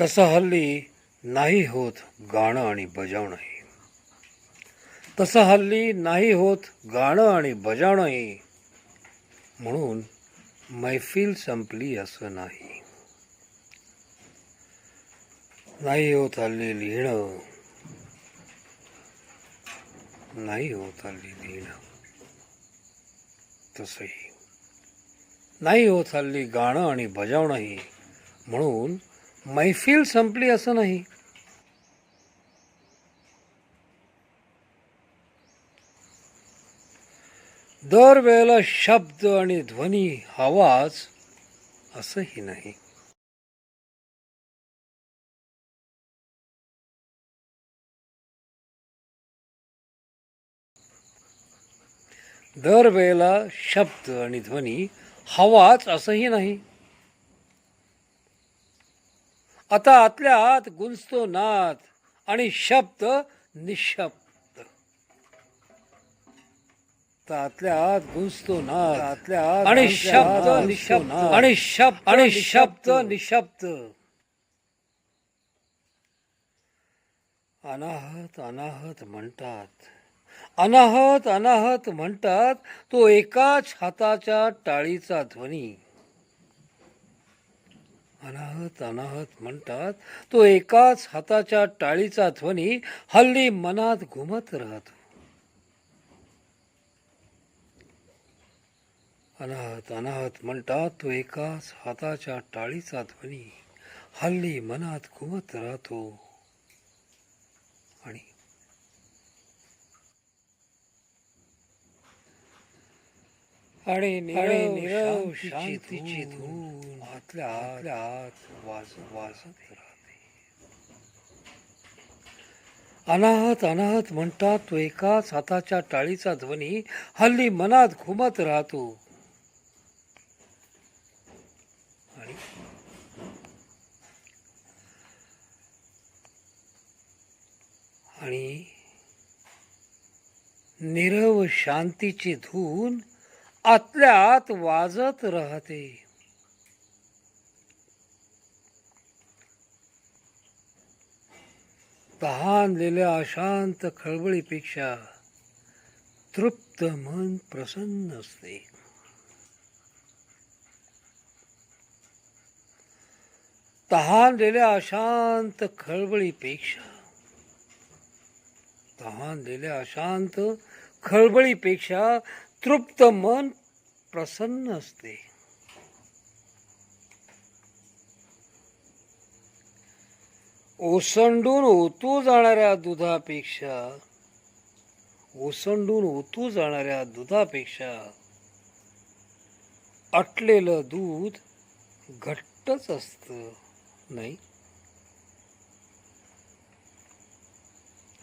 तसं हल्ली नाही होत गाणं आणि बजावणंही. तसं हल्ली नाही होत गाणं आणि बजावणंही. म्हणून मैफिल संपली असं नाही. नाही होत हल्ली लिहिणं. नाही होत हल्ली लिहिणं. तसंही. नाही होत हल्ली गाणं आणि बजावणंही. म्हणून मैफिल संपली असं नाही. दरवेळेला शब्द आणि ध्वनी आवाज असंही नाही. दरवेळेला शब्द आणि ध्वनी हवाच असंही नाही. आता आतल्या आत गुंजतो नाद आणि शब्द निशब्द. आता आतल्या आत गुंजतो नाद आतल्या आत आणि शब्द निशब्द. आणि शब्द आणि शब्द निशब्द. अनाहत अनाहत म्हणतात. अनाहत अनाहत म्हणतात तो एकाच हाताच्या टाळीचा ध्वनी. अनाहत अनाहत म्हणतात तो एकाच हाताच्या टाळीचा ध्वनी हल्ली मनात घुमत राहतो. अनाहत अनाहत म्हणतात तो एकाच हाताच्या टाळीचा ध्वनी हल्ली मनात घुमत राहतो. आणि आणि निरव शांतीची धून आतल्या आतल्या आत वाज वाजत राहते अनाहत अनाहत म्हणतात तो एकाच हाताच्या टाळीचा ध्वनी हल्ली मनात घुमत राहतो. आणि आणि निरव शांतीची धून आतल्या आत वाजत राहते. तहानलेल्या अशांत खळबळीपेक्षा तृप्त मन प्रसन्न असते. तहानलेल्या अशांत खळबळीपेक्षा तहानलेल्या अशांत खळबळीपेक्षा तृप्त मन प्रसन्न असते. ओसंडून ओतू जाणाऱ्या दुधापेक्षा ओसंडून ओतू जाणाऱ्या दुधापेक्षा अटलेलं दूध घट्टच असतं नाही?